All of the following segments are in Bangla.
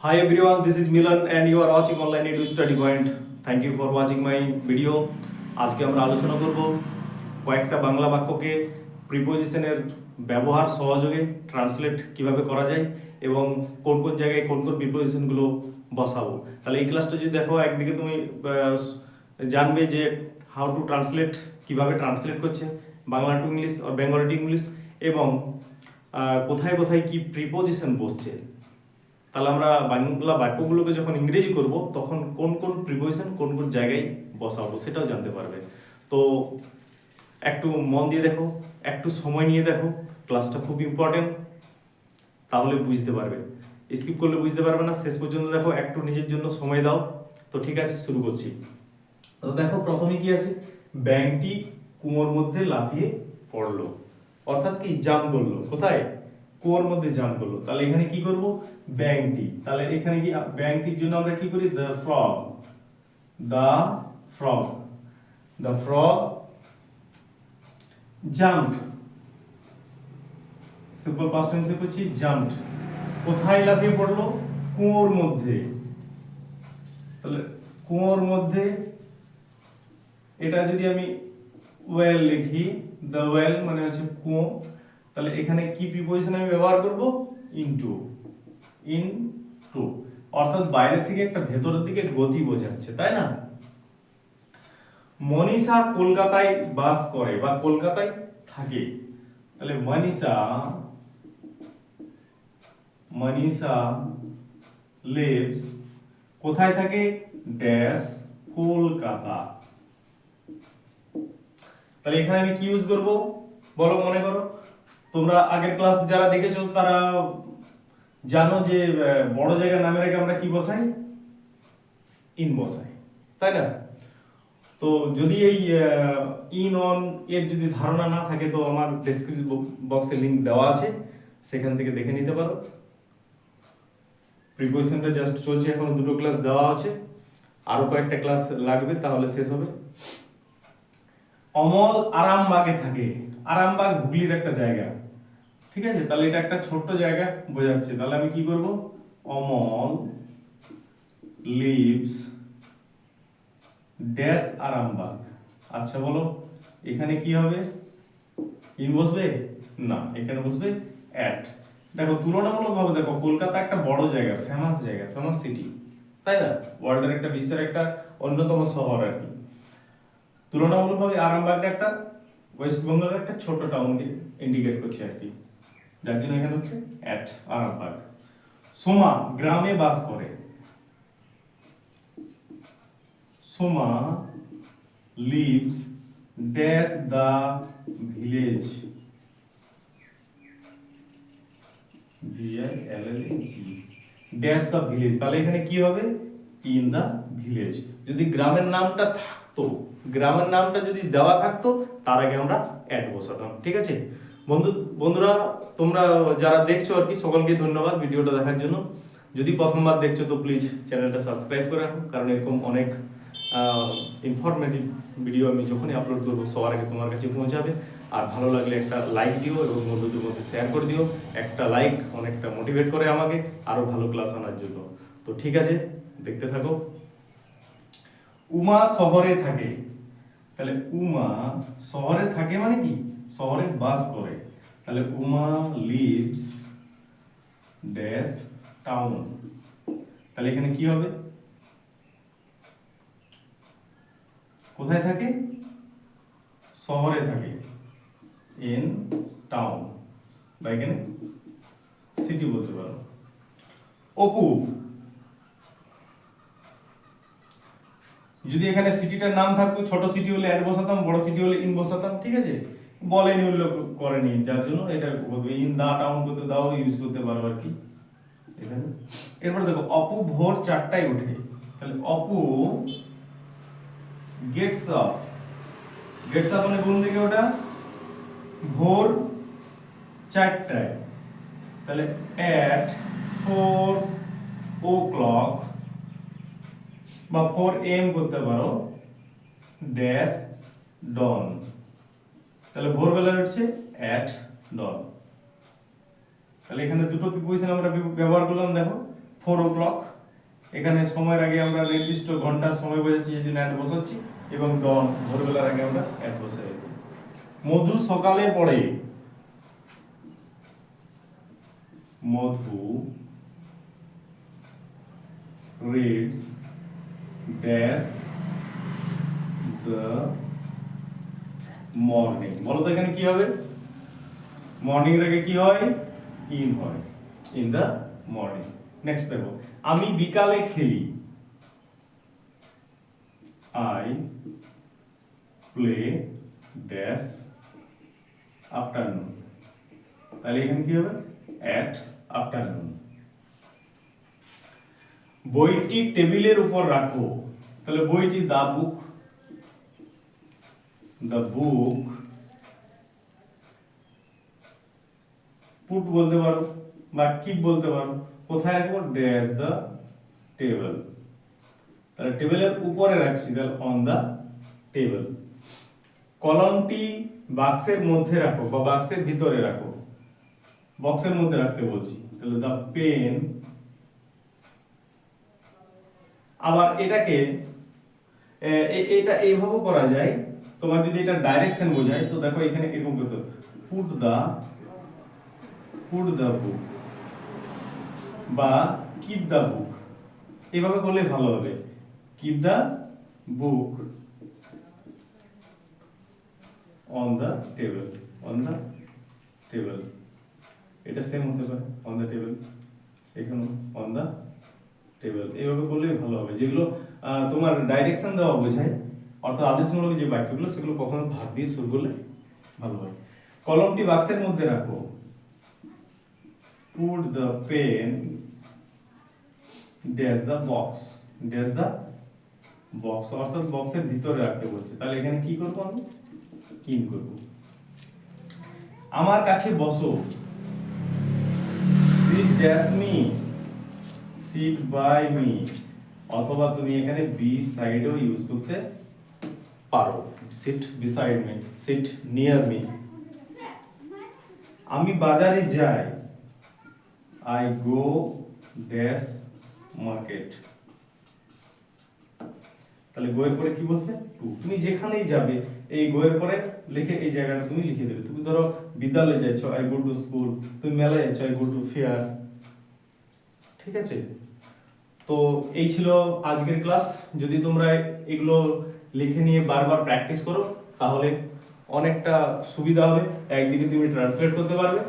Hi everyone, this is Milan and you are watching online edu study point. Thank you for watching my video. আজকে আমরা আলোচনা করব কয়েকটা বাংলা বাক্যকে প্রিপোজিশনের ব্যবহার সহযোগে ট্রান্সলেট কীভাবে করা যায় এবং কোন কোন জায়গায় কোন কোন প্রিপোজিশনগুলো বসাবো তাহলে এই ক্লাসটা যদি দেখো একদিকে তুমি জানবে যে হাউ টু ট্রান্সলেট কীভাবে ট্রান্সলেট করছে বাংলা টু ইংলিশ আর বেঙ্গলি টু ইংলিশ এবং কোথায় কোথায় কি প্রিপোজিশন বসছে তাহলে আমরা বাংলা বাক্যগুলোকে যখন ইংরেজি করব, তখন কোন কোন প্রিপোজিশন কোন কোন জায়গায় বসাবো সেটাও জানতে পারবে। তো একটু মন দিয়ে দেখো, একটু সময় নিয়ে দেখো ক্লাসটা খুব ইম্পর্টেন্ট তাহলে বুঝতে পারবে। স্কিপ করলে বুঝতে পারবে না, শেষ পর্যন্ত দেখো, একটু নিজের জন্য সময় দাও। তো ঠিক আছে, শুরু করছি। তো দেখো, প্রথমে কি আছে? ব্যাংকটি কুয়োর মধ্যে লাফিয়ে পড়ল। অর্থাৎ কি? জাম করল। কোথায়? কুয়োর মধ্যে জাম করল। তাহলে এখানে কি করব? ব্যাংকটি। তাহলে এখানে কি ব্যাংকটির জন্য আমরা কি করি? The frog the frog the frog jump simple past টেন্সে করছি জাম্প কোথায় লাফিয়ে পড়ল? কুয়োর মধ্যে। তাহলে কুয়োর মধ্যে, এটা যদি আমি ওয়েল লিখি দ্য ওয়েল মানে হচ্ছে কুয়ো। তাহলে এখানে কি প্রিপোজিশন আমি ব্যবহার করব? ইনটু ইন টু অর্থাৎ বাইরে থেকে একটা ভেতরের দিকে গতি বোঝাচ্ছে, তাই না? মনীষা কলকাতায় বাস করে বা কলকাতায় থাকে। তাহলে মনীষা মনীষা লিভস কোথায় থাকে? ড্যাশ কলকাতা। তাহলে এখানে আমি কি ইউজ করব? বলো, মনে করো। তোমরা আগের ক্লাস যারা দেখেছ, তারা জানো যে বড় জায়গার নামের আগে আমরা কি বসাই? ইন বসাই, তাই না? তো যদি এই ইন অন এর যদি ধারণা না থাকে, তো আমার ডেসক্রিপশন বক্সে লিংক দেওয়া আছে, সেখান থেকে দেখে নিতে পারো। প্রিপোজিশনটা জাস্ট চলছে, এখন দুটো ক্লাস দেওয়া আছে। আরও কয়েকটা ক্লাস লাগবে, তাহলে শেষ হবে। অমল আরামবাগে থাকে। আরামবাগ হুগলির একটা জায়গা। ঠিক আছে? তাহলে এটা একটা ছোট্ট জায়গা বোঝাচ্ছে। তাহলে আমি কি করব? Amal lives dash Arambagh. আচ্ছা বলো, এখানে কি হবে? ইন বসবে? না, এখানে বসবে অ্যাট দেখো, তুলনামূলকভাবে দেখো, কলকাতা একটা বড় জায়গা ফেমাস জায়গা ফেমাস সিটি তাই না? ওয়ার্ল্ডের একটা, বিশ্বের একটা অন্যতম শহর আর কি। তুলনামূলকভাবে আরামবাগটা একটা, ওয়েস্ট বেঙ্গলের একটা ছোট টাউনকে ইন্ডিকেট করছে আর কি। যার জন্য এখানে হচ্ছে অ্যাট আরামবাগ। সোমা গ্রামে বাস করে। Soma lives dash the village. Dash the village. তাহলে এখানে কি হবে? In the village. যদি গ্রামের নামটা থাকতো, গ্রামের নামটা যদি দেওয়া থাকতো, তার আগে আমরা অ্যাড বসাতাম। ঠিক আছে? বন্ধু, বন্ধুরা, তোমরা যারা দেখছ আর কি, সকলকে ধন্যবাদ ভিডিওটা দেখার জন্য। যদি প্রথমবার দেখছ তো প্লিজ চ্যানেলটা সাবস্ক্রাইব করে রাখো, কারণ এরকম অনেক ইনফরমেটিভ ভিডিও আমি যখনই আপলোড করব, সবার আগে তোমার কাছে পৌঁছাবে। আর ভালো লাগলে একটা লাইক দিও এবং বন্ধুদের মধ্যে শেয়ার করে দিও। একটা লাইক অনেকটা মোটিভেট করে আমাকে আরও ভালো ক্লাস আনার জন্য। তো ঠিক আছে, দেখতে থাকো। উমা শহরে থাকে। তাহলে উমা শহরে থাকে মানে কি? শহরে বাস করে। তাহলে উমা লিভস ড্যাশ টাউন। তাহলে এখানে কি হবে? কোথায় থাকে? শহরে থাকে। In town. বা এখানে সিটি বলতে পারো। অপু, যদি এখানে সিটিটার নাম থাকতো, ছোট সিটি হলে অ্যাড বসাতাম, বড় সিটি হলে ইন বসাতাম, ঠিক আছে? বলেনি, উল্লেখ করেনি, যার জন্য এটা ইন দা টাউন করতে দাও, ইউজ করতে পারো আর কি। এখানে এরপর দেখো, অপু ভোর চারটায় ওঠে। তাহলে Apu gets up gets up মানে কোন দিকে ওটা? ভোর চারটায়। তাহলে অ্যাট ফোর ও ক্লক বা ফোর এম করতে পারো ড্যাশ ডন তাহলে ভোরবেলা হচ্ছে অ্যাট ডন তাহলে এখানে দুটো প্রিপোজিশন আমরা ব্যবহার করলাম, দেখো ফোর ও ক্লক এখানে সময়ের আগে আমরা নির্দিষ্ট ঘণ্টার সময় বোঝাচ্ছি, এই জন্য অ্যাড বসাচ্ছি, এবং ডন ভোরবেলার আগে আমরা অ্যাড বসাই মধু সকালে পড়ে মধু reads dash the morning বলো তো এখানে কি হবে? মর্নিং আগে কি হয়? ইন হয়। In the morning. নেক্সট দেখো আমি বিকালে খেলি। I play dash afternoon. তাহলে এখানে কি হবে? At afternoon. বইটি টেবিলের উপর রাখো। তাহলে বইটি দা বুক দ্য বুক পুট বলতে পারো বা কিপ বলতে পারো, কোথায় রাখব? ড্যাশ দ্য টেবিল তাহলে টেবিলের উপরে রাখছি, তাহলে অন দা টেবিল কলমটি বাক্সের মধ্যে রাখো বা বাক্সের ভিতরে রাখো। বক্সের মধ্যে রাখতে বলছি। তাহলে দা পেন আবার এটাকে এটা এইভাবে করা যায় তোমার যদি এটা ডাইরেকশন বোঝায়, তো দেখো এখানে এরকম করতে পুট দা পুট দা বুক বা কিপ দা বুক এভাবে করলে ভালো হবে। Keep the book on the table on the table এটা সেম হতে পারে অন দা টেবিল এখানে অন দা টেবিল এইভাবে করলেই ভালো হবে। যেগুলো তোমার ডাইরেকশন দেওয়া বোঝায় অর্থাৎ আদেশমূলক যে বাক্যগুলো, সেগুলো কখনো ভাগ দিয়ে শুরু করলে ভালো হয়। কলমটি বাক্সের মধ্যে রাখো। Put the pen dash the box dash the box অর্থাৎ বক্সের ভিতরে রাখতে বলছে। তাহলে এখানে কি করব আমি? ইন করব। আমার কাছে বসো। Sit dash me sit by me অথবা তুমি এখানে বি সাইডেও ইউজ করতে পারো। Sit beside me sit near me আমি বাজারে যাই আই গো ড্যাশ মার্কেট তাহলে গোয়ের পরে কি বসবে? টু তুমি যেখানেই যাবে, এই গোয়ের পরে লিখে এই জায়গাটা তুমি লিখে দেবে। তুমি ধরো বিদ্যালয়ে যাচ্ছ আই গো টু স্কুল তুমি মেলায় যাচ্ছ আই গো টু ফেয়ার ঠিক আছে? তো এই ছিল আজকের ক্লাস যদি তোমরা এগুলো লিখে নিয়ে বারবার প্র্যাকটিস করো, তাহলে অনেকটা সুবিধা হবে। একদিকে তুমি ট্রান্সলেট করতে পারবে,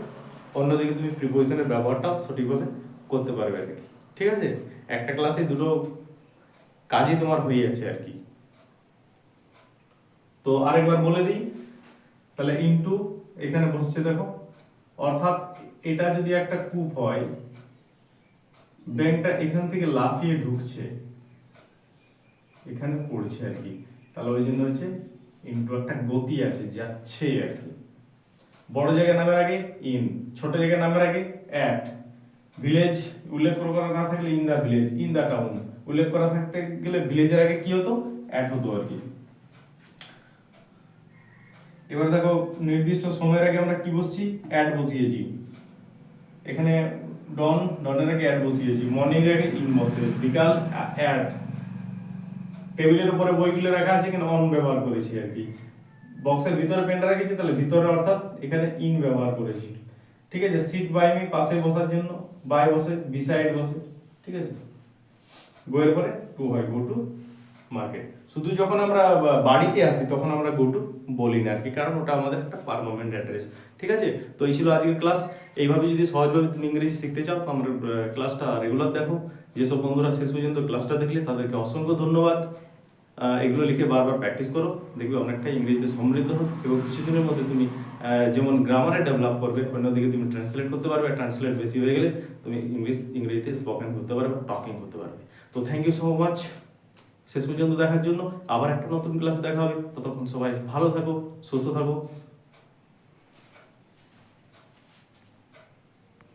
অন্যদিকে তুমি প্রিপোজিশনের ব্যবহারটাও সঠিকভাবে করতে পারবে আর কি। ঠিক আছে? একটা ক্লাসে দুটো কাজই তোমার হয়ে যাচ্ছে আর কি। তো আরেকবার বলে দিই, তাহলে ইনটু এখানে বসছে দেখো। অর্থাৎ এটা যদি একটা কূপ হয় ব্যাংকটা এখান থেকে লাফিয়ে ঢুকছে, এখানে পড়ছে আর কি। তাহলে ওই জন্য হচ্ছে ইনটু একটা গতি আছে, যাচ্ছে আর কি বড় জায়গায় নামের আগে ইন ছোট জায়গায় নামের আগে অ্যাট ভিলেজ উল্লেখ করা না থাকলে in the village in the town উল্লেখ করা থাকতে গেলে ভিলেজের আগে কি হতো? অ্যাট হতো আর কি। এবার দেখো, নির্দিষ্ট সময়ের আগে আমরা কি বসছি? অ্যাড বসিয়েছি। এখানে ডন ডনের আগে অ্যাড বসিয়েছি। মর্নিং আগে ইন বসে। বিকাল অ্যাড টেবিলের উপরে বইগুলো রাখা আছে এখানে অন ব্যবহার করেছি আর কি। বক্সের ভিতরে পেনটা রেখেছি, তাহলে ভিতরে অর্থাৎ এখানে ইন ব্যবহার করেছি। ঠিক আছে? সিট বাই মি পাশে বসার জন্য বাই বসে বি সাইড বসে, ঠিক আছে? গোয়ের পরে টু হয় গো টু মার্কেট শুধু যখন আমরা বাড়িতে আসি, তখন আমরা গো টু বলি না আর কি, কারণ ওটা আমাদের একটা পারমানেন্ট অ্যাড্রেস ঠিক আছে? তো এই ছিল আজকের ক্লাস এইভাবে যদি সহজভাবে তুমি ইংরেজি শিখতে চাও, তো আমার ক্লাসটা রেগুলার দেখো। যেসব বন্ধুরা শেষ পর্যন্ত ক্লাসটা দেখলে, তাদেরকে অসংখ্য ধন্যবাদ। এগুলো লিখে বারবার প্র্যাকটিস করো। দেখবে অনেকটা ইংরেজিতে সমৃদ্ধ হোক এবং কিছুদিনের মধ্যে তুমি যেমন গ্রামারে ডেভেলপ করবে, অন্যদিকে তুমি ট্রান্সলেট করতে পারবে ট্রান্সলেট বেশি হয়ে গেলে তুমি ইংলিশ, ইংরেজিতে স্পোকেন করতে পারবে টকিং করতে পারবে। তো থ্যাংক ইউ সো মাচ শেষ পর্যন্ত দেখার জন্য আবার একটা নতুন ক্লাসে দেখা হবে। ততক্ষণ সবাই ভালো থাকো, সুস্থ থাকো।